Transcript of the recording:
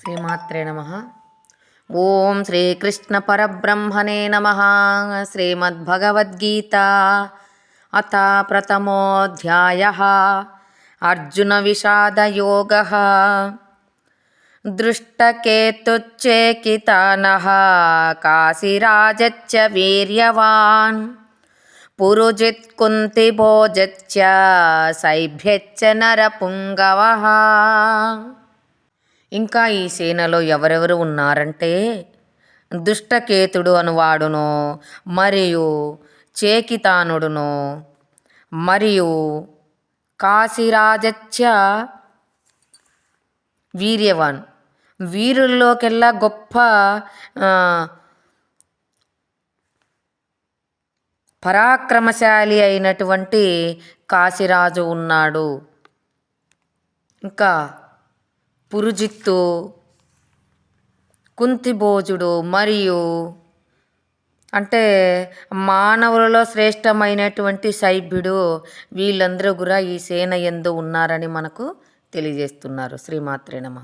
శ్రీమాత్రే నమ. ఓం శ్రీకృష్ణ పరబ్రహ్మణే నమ. శ్రీమద్భగవద్గీత అత ప్రథమోధ్యాయ. అర్జున విషాదయోగ. దృష్టకేతుచ్చేకితన. కాశీరాజచ్చ వీర్యవాన్. పురుజిత్ కుంతిభోజచ్చ సైభ్యచ్చ నరపుంగవ. ఇంకా ఈ సేనలో ఎవరెవరు ఉన్నారంటే దుష్టకేతుడు అనువాడును మరియు చేకితానుడును మరియు కాశీరాజచ్చ వీర్యవాన్. వీరుల్లోకెల్లా గొప్ప పరాక్రమశాలి అయినటువంటి కాశీరాజు ఉన్నాడు. ఇంకా పురుజిత్తు కుంతిభోజుడు మరియు అంటే మానవులలో శ్రేష్టమైనటువంటి సైభ్యుడు వీళ్ళందరూ కూడా ఈ సేన ఎందు ఉన్నారని మనకు తెలియజేస్తున్నారు. శ్రీమాత్రే నమ.